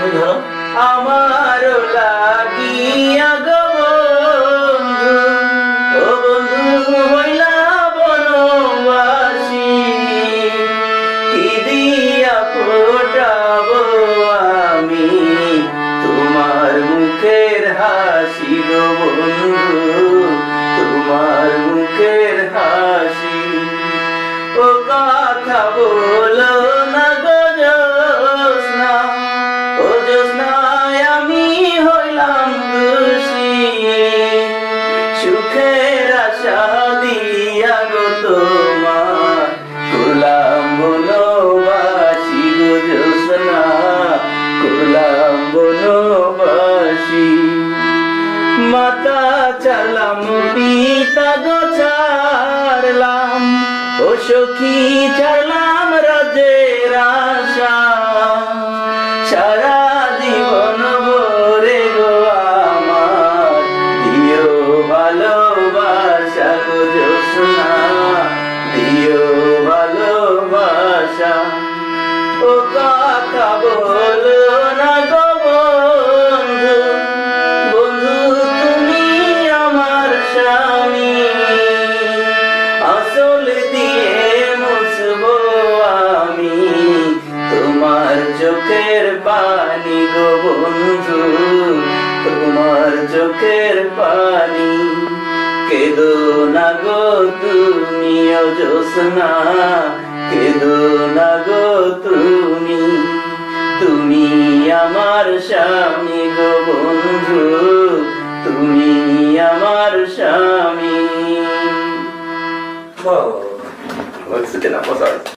তুমি ধরো। আমার লাগিয়া গো মুখের বন্ধু তোমার মুখের হাসি? ও কথা বলো। আশা দিয়া গো তোমার। কুলাম বনবাসী গো জোসনা কুলাম বনবাসী মাতা চালাম, পিতা গো ছাড়লাম ও সখী ছাড়লাম রাজের আশা। সারা জীবন ভরে গো আমার, দিও ভালোবাসা কথা না গো আমার স্বামী। আসল আমি তোমার চোখের পানি গো তোমার চোখের পানি কেদো না গো তুমি অজস্না কেদো না গো স্বামী গো বন্ধু তুমি আমার স্বামী. Maganda na po, sorry.